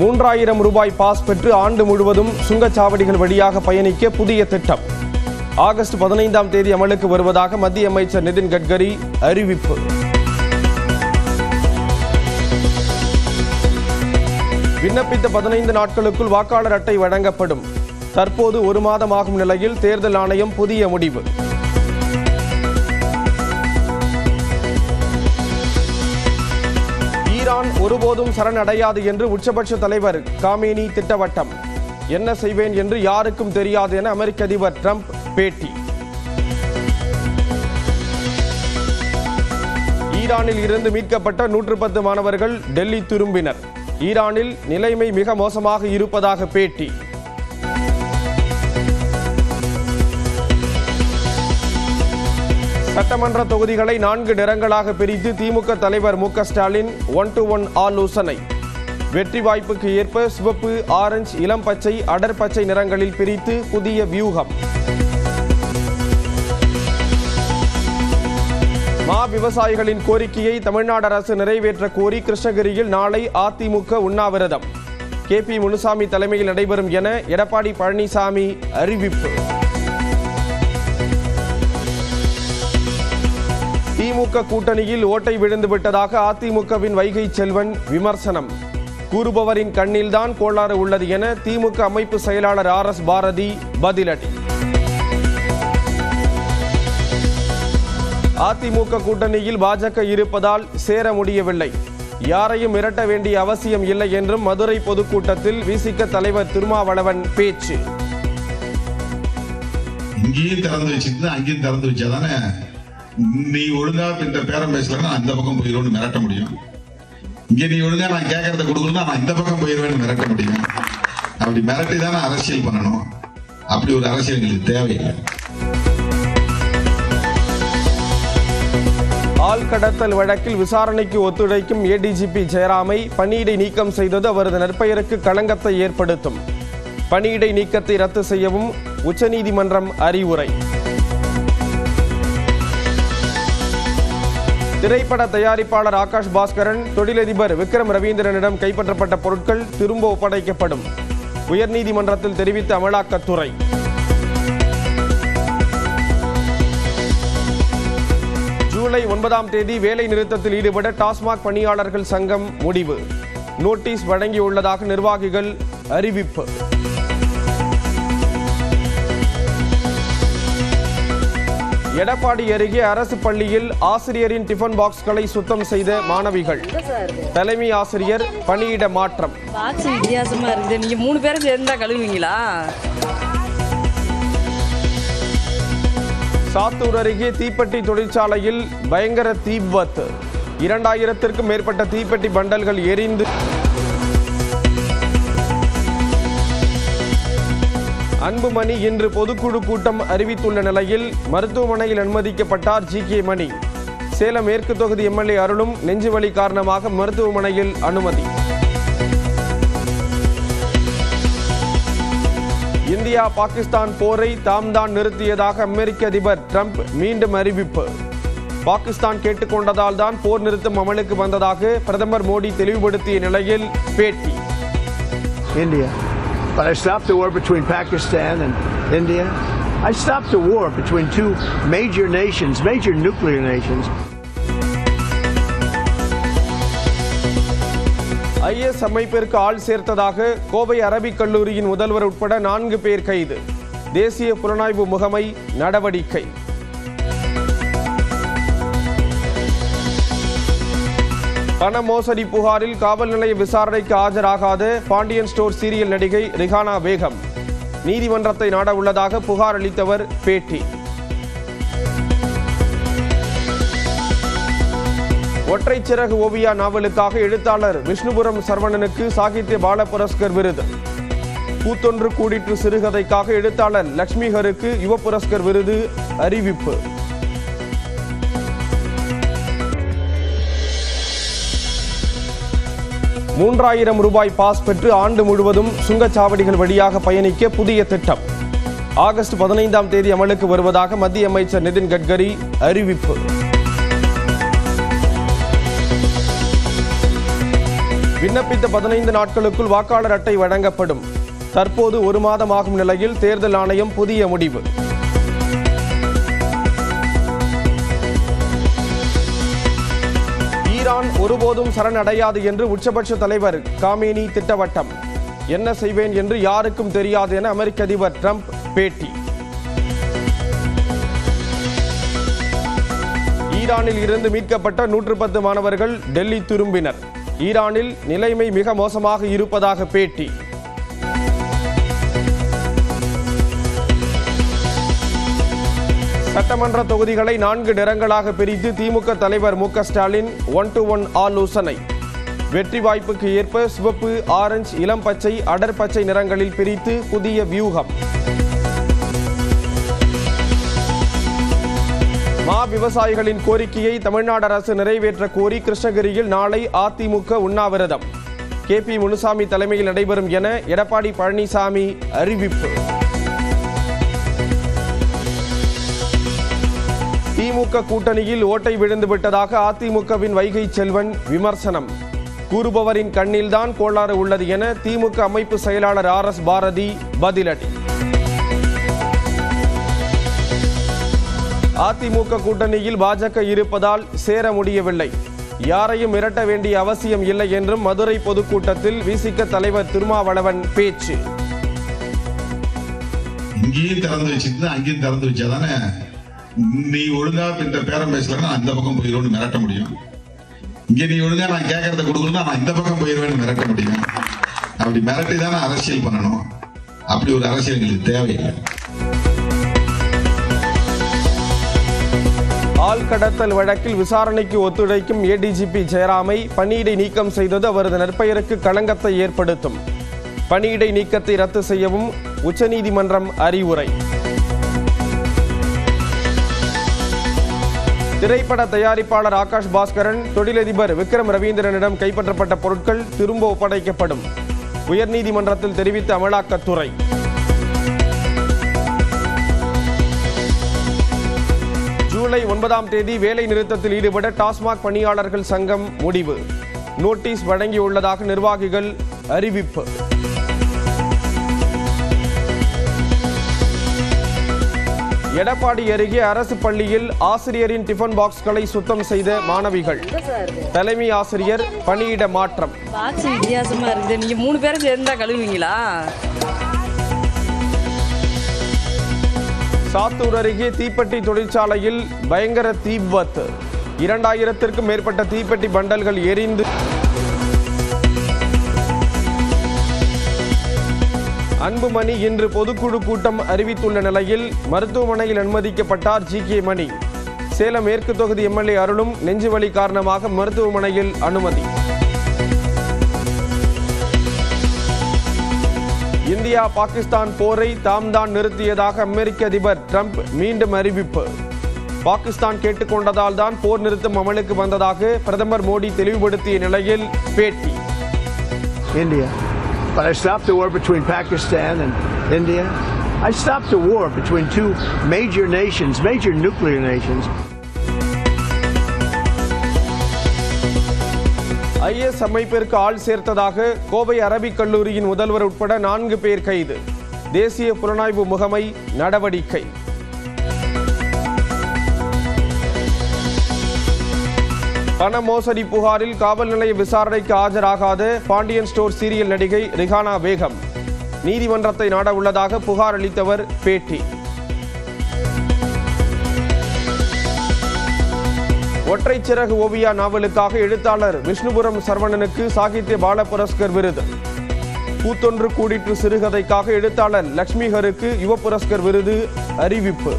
மூன்றாயிரம் ரூபாய் பாஸ் பெற்று ஆண்டு முழுவதும் சுங்கச்சாவடிகள் வழியாக பயணிக்க புதிய திட்டம். ஆகஸ்ட் பதினைந்தாம் தேதி அமலுக்கு வருவதாக மத்திய அமைச்சர் நிதின் கட்கரி அறிவிப்பு. விண்ணப்பித்த பதினைந்து நாட்களுக்குள் வாக்காளர் அட்டை வழங்கப்படும். தற்போது ஒரு மாதம் ஆகும் நிலையில் தேர்தல் ஆணையம் புதிய முடிவு. ஈரான் ஒருபோதும் சரணடையாது என்று உச்சபட்ச தலைவர் காமேனி திட்டவட்டம். என்ன செய்வேன் என்று யாருக்கும் தெரியாது என அமெரிக்க அதிபர் டிரம்ப் பேட்டி. ஈரானில் இருந்து மீட்கப்பட்ட நூற்று பத்து மாணவர்கள் டெல்லி திரும்பினர். ஈரானில் நிலைமை மிக மோசமாக இருப்பதாக பேட்டி. சட்டமன்ற தொகுதிகளை நான்கு நிறங்களாக பிரித்து திமுக தலைவர் மு ஸ்டாலின் ஒன் டு ஒன் ஆலோசனை. வெற்றி வாய்ப்புக்கு ஏற்ப சிவப்பு ஆரஞ்சு இளம் பச்சை அடர் பச்சை நிறங்களில் பிரித்து புதிய வியூகம். மா விவசாயிகளின் கோரிக்கையை தமிழ்நாடு அரசு நிறைவேற்ற கோரி கிருஷ்ணகிரியில் நாளை அதிமுக உண்ணாவிரதம். கே பி முனுசாமி தலைமையில் நடைபெறும் என எடப்பாடி பழனிசாமி அறிவிப்பு. திமுக கூட்டணியில் ஓட்டை விழுந்து விட்டதாக அதிமுகவின் வைகை செல்வன் விமர்சனம். கூறுபவரின் கண்ணில்தான் கோளாறு உள்ளது என திமுக அமைப்பு செயலாளர் ஆர் எஸ் பாரதி பதிலடி. அதிமுக கூட்டணியில் பாஜக இருப்பதால் சேர முடியவில்லை. யாரையும் மிரட்ட வேண்டிய அவசியம் இல்லை என்றும் மதுரை பொதுக்கூட்டத்தில் விசிக தலைவர் திருமாவளவன் பேச்சு. இங்கேயும் திறந்து வச்சுட்டு அங்கேயும் திறந்து வச்சாதானே? நீ ஒழுங்கா இந்த பேரம் பேசலன்னா அந்த பக்கம் போயிடுவேன்னு மிரட்ட முடியும். இங்க நீ ஒழுங்கா நான் கேட்கறத கொடுக்கணும்னா நான் இந்த பக்கம் போயிடுவேன்னு மிரட்ட முடியும். அப்படி மிரட்டி தானே அரசியல் பண்ணணும். அப்படி ஒரு அரசியல் எங்களுக்கு தேவையில்லை. ஆள் கடத்தல் வழக்கில் விசாரணைக்கு ஒத்துழைக்கும் ஏடிஜிபி ஜெயராமை பணியிடை நீக்கம் செய்தது அவரது நற்பெயருக்கு களங்கத்தை ஏற்படுத்தும். பணியிடை நீக்கத்தை ரத்து செய்யவும் உச்சநீதிமன்றம் அறிவுரை. திரைப்பட தயாரிப்பாளர் ஆகாஷ் பாஸ்கரன் தொழிலதிபர் விக்ரம் ரவீந்திரனிடம் கைப்பற்றப்பட்ட பொருட்கள் திரும்ப ஒப்படைக்கப்படும். உயர்நீதிமன்றத்தில் தெரிவித்த அமலாக்கத்துறை. ஜூலை ஒன்பதாம் தேதி வேலை நிறுத்தத்தில் ஈடுபட டாஸ்மாக் பணியாளர்கள் சங்கம் முடிவு. நோட்டீஸ் வழங்கியுள்ளதாக நிர்வாகிகள் அறிவிப்பு. எடப்பாடி அருகே அரசு பள்ளியில் ஆசிரியரின் டிஃபன் பாக்ஸ்களை சுத்தம் செய்த மாணவிகள். தலைமை ஆசிரியர் பணியிட மாற்றம். பாக்ஸ் வித்தியாசமா இருக்குது. நீங்க மூணு பேரும் சேர்ந்தா கழுவுவீங்களா? சாத்தூர் அருகே தீப்பெட்டி தொழிற்சாலையில் பயங்கர தீ விபத்து இரண்டாயிரத்திற்கும் மேற்பட்ட தீப்பெட்டி பண்டல்கள் எரிந்து அன்புமணி இன்று பொதுக்குழு கூட்டம் அறிவித்துள்ள நிலையில் மருத்துவமனையில் அனுமதிக்கப்பட்டார் ஜி கே மணி. சேலம் மேற்கு தொகுதி எம்எல்ஏ அருளும் நெஞ்சுவலி காரணமாக மருத்துவமனையில் அனுமதி. இந்தியா பாகிஸ்தான் போரை தாம் தான் நிறுத்தியதாக அமெரிக்க அதிபர் ட்ரம்ப் மீண்டும் அறிவிப்பு. பாகிஸ்தான் கேட்டுக்கொண்டதால் தான் போர் நிறுத்தம் அமலுக்கு வந்ததாக பிரதமர் மோடி தெளிவுபடுத்திய நிலையில் பேட்டி. India But I stopped the war between Pakistan and India. I stopped the war between two major nations, major nuclear nations. IS அமைப்பிற்கு ஆள் சேர்த்ததாக கோவை அரபிக் கல்லூரியின் முதல்வர் உட்பட நான்கு பேர் கைது தேசிய புலனாய்வு முகமை நடவடிக்கை பண மோசடி புகாரில் காவல் நிலைய விசாரணைக்கு ஆஜராகாத பாண்டியன் ஸ்டோர் சீரியல் நடிகை ரிஹானா பேகம் நீதிமன்றத்தை நாட உள்ளதாக புகார் அளித்தவர் பேட்டி. ஒற்றை சிறகு ஓவியா நாவலுக்காக எழுத்தாளர் விஷ்ணுபுரம் சரவணனுக்கு சாகித்ய பால புரஸ்கர் விருது. கூத்தொன்று கூடிற்று சிறுகதைக்காக எழுத்தாளர் லக்ஷ்மிஹருக்கு யுவ புரஸ்கர் விருது அறிவிப்பு. மூன்றாயிரம் ரூபாய் பாஸ் பெற்று ஆண்டு முழுவதும் சுங்கச்சாவடிகள் வழியாக பயணிக்க புதிய திட்டம். ஆகஸ்ட் பதினைந்தாம் தேதி அமலுக்கு வருவதாக மத்திய அமைச்சர் நிதின் கட்கரி அறிவிப்பு. விண்ணப்பித்த பதினைந்து நாட்களுக்குள் வாக்காளர் அட்டை வழங்கப்படும். தற்போது ஒரு மாதம் ஆகும் நிலையில் தேர்தல் ஆணையம் புதிய முடிவு. ஈரான் ஒருபோதும் சரணடையாது என்று உச்சபட்ச தலைவர் காமேனி திட்டவட்டம். என்ன செய்வேன் என்று யாருக்கும் தெரியாது என அமெரிக்க அதிபர் டிரம்ப் பேட்டி. ஈரானில் இருந்து மீட்கப்பட்ட நூற்று பத்து மாணவர்கள் டெல்லி திரும்பினர். ஈரானில் நிலைமை மிக மோசமாக இருப்பதாக பேட்டி. சட்டமன்ற தொகுதிகளை நான்கு நிறங்களாக பிரித்து திமுக தலைவர் மு ஸ்டாலின் ஒன் டு ஒன் ஆலோசனை. வெற்றி வாய்ப்புக்கு ஏற்ப சிவப்பு ஆரஞ்சு இளம் பச்சை அடர் பச்சை நிறங்களில் பிரித்து புதிய வியூகம். மா விவசாயிகளின் கோரிக்கையை தமிழ்நாடு அரசு நிறைவேற்ற கோரி கிருஷ்ணகிரியில் நாளை அதிமுக உண்ணாவிரதம். கே பி முனுசாமி தலைமையில் நடைபெறும் என எடப்பாடி பழனிசாமி அறிவிப்பு. திமுக கூட்டணியில் ஓட்டை விழுந்து விட்டதாக அதிமுகவின் வைகை செல்வன் விமர்சனம். கூறுபவரின் கண்ணில்தான் கோளாறு உள்ளது என திமுக அமைப்பு செயலாளர் ஆர் எஸ் பாரதி பதிலடி. அதிமுக கூட்டணியில் பாஜக இருப்பதால் சேர முடியவில்லை. யாரையும் மிரட்ட வேண்டிய அவசியம் இல்லை என்றும் மதுரை பொதுக்கூட்டத்தில் விசிக தலைவர் திருமாவளவன் பேச்சு. இங்கேயும் திறந்து வச்சிருந்து அங்கேயும் திறந்து வச்சாதானே? நீ ஒழுங்கா இந்த பேரம் பேசலன்னா அந்த பக்கம் போயிருவேன்னு மிரட்ட முடியும். இங்க நீ ஒழுங்கா நான் கேட்கறத கொடுக்கணும்னா நான் இந்த பக்கம் போயிருவேன்னு மிரட்ட முடியும். அப்படி மிரட்டி தானே அரசியல் பண்ணணும். அப்படி ஒரு அரசியல் எங்களுக்கு தேவையில்லை. ஆள் கடத்தல் வழக்கில் விசாரணைக்கு ஒத்துழைக்கும் ஏடிஜிபி ஜெயராமை பணியிடை நீக்கம் செய்தது அவரது நற்பெயருக்கு களங்கத்தை ஏற்படுத்தும். பணியிடை நீக்கத்தை ரத்து செய்யவும் உச்சநீதிமன்றம் அறிவுரை. திரைப்பட தயாரிப்பாளர் ஆகாஷ் பாஸ்கரன் தொழிலதிபர் விக்ரம் ரவீந்திரனிடம் கைப்பற்றப்பட்ட பொருட்கள் திரும்ப ஒப்படைக்கப்படும். உயர்நீதிமன்றத்தில் தெரிவித்த அமலாக்கத்துறை. ஜூலை ஒன்பதாம் தேதி வேலை நிறுத்தத்தில் ஈடுபட டாஸ்மாக் பணியாளர்கள் சங்கம் முடிவு. நோட்டீஸ் வழங்கியுள்ளதாக நிர்வாகிகள் அறிவிப்பு. எடப்பாடி அருகே அரசு பள்ளியில் ஆசிரியரின் டிஃபன் பாக்ஸ்களை சுத்தம் செய்த மாணவிகள். தலைமை ஆசிரியர் பணியிட மாற்றம். பாக்ஸ் வித்தியாசமா இருக்குது. நீங்க மூணு பேரும் சேர்ந்தா கழுவுவீங்களா? சாத்தூர் அருகே தீப்பெட்டி தொழிற்சாலையில் பயங்கர தீ விபத்து. இரண்டாயிரத்திற்கும் மேற்பட்ட தீப்பெட்டி பண்டல்கள் எரிந்து அன்புமணி இன்று பொதுக்குழு கூட்டம் அறிவித்துள்ள நிலையில் மருத்துவமனையில் அனுமதிக்கப்பட்டார் ஜி கே மணி. சேலம் மேற்கு தொகுதி எம்எல்ஏ அருளும் நெஞ்சுவலி காரணமாக மருத்துவமனையில் அனுமதி. இந்தியா பாகிஸ்தான் போரை தாம் தான் நிறுத்தியதாக அமெரிக்க அதிபர் ட்ரம்ப் மீண்டும் அறிவிப்பு. பாகிஸ்தான் கேட்டுக்கொண்டதால் தான் போர் நிறுத்தம் அமலுக்கு வந்ததாக பிரதமர் மோடி தெளிவுபடுத்திய நிலையில் பேட்டி. India. But I stopped the war between Pakistan and India. I stopped the war between two major nations, major nuclear nations. IS அமைப்பிற்கு ஆள் சேர்த்ததாக கோவை அரபிக் கல்லூரியின் முதல்வர் உட்பட நான்கு பேர் கைது தேசிய புலனாய்வு முகமை நடவடிக்கை பண மோசடி புகாரில் காவல் நிலைய விசாரணைக்கு ஆஜராகாத பாண்டியன் ஸ்டோர் சீரியல் நடிகை ரிஹானா பேகம். நீதிமன்றத்தை நாட உள்ளதாக புகார் அளித்தவர் பேட்டி. ஒற்றை சிறகு ஓவியா நாவலுக்காக எழுத்தாளர் விஷ்ணுபுரம் சரவணனுக்கு சாகித்ய பால புரஸ்கர் விருது. கூத்தொன்று கூடிற்று சிறுகதைக்காக எழுத்தாளர் லட்சுமிகருக்கு யுவ புரஸ்கர் விருது அறிவிப்பு.